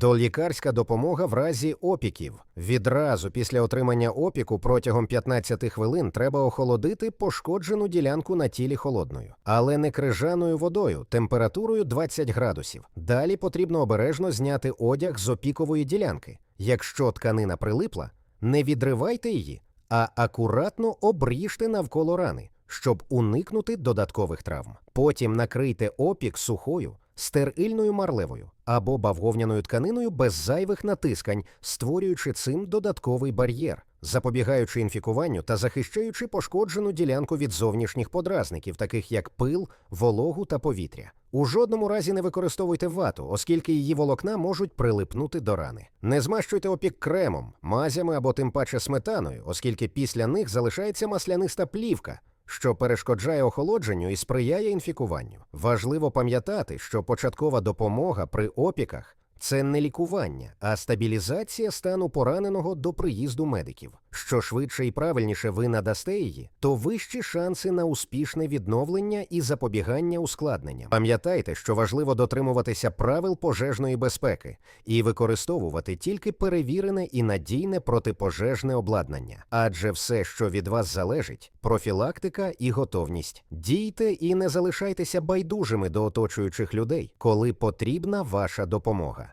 Долікарська допомога в разі опіків. Відразу після отримання опіку протягом 15 хвилин треба охолодити пошкоджену ділянку на тілі холодною, але не крижаною водою, температурою 20 градусів. Далі потрібно обережно зняти одяг з опікової ділянки. Якщо тканина прилипла, не відривайте її, а акуратно обріжте навколо рани, щоб уникнути додаткових травм. Потім накрийте опік сухою, стерильною марлевою або бавовняною тканиною без зайвих натискань, створюючи цим додатковий бар'єр, запобігаючи інфікуванню та захищаючи пошкоджену ділянку від зовнішніх подразників, таких як пил, вологу та повітря. У жодному разі не використовуйте вату, оскільки її волокна можуть прилипнути до рани. Не змащуйте опік кремом, мазями або тим паче сметаною, оскільки після них залишається масляниста плівка, що перешкоджає охолодженню і сприяє інфікуванню. Важливо пам'ятати, що початкова допомога при опіках це не лікування, а стабілізація стану пораненого до приїзду медиків. Що швидше і правильніше ви надасте її, то вищі шанси на успішне відновлення і запобігання ускладненням. Пам'ятайте, що важливо дотримуватися правил пожежної безпеки і використовувати тільки перевірене і надійне протипожежне обладнання, адже все, що від вас залежить, профілактика і готовність. Дійте і не залишайтеся байдужими до оточуючих людей, коли потрібна ваша допомога.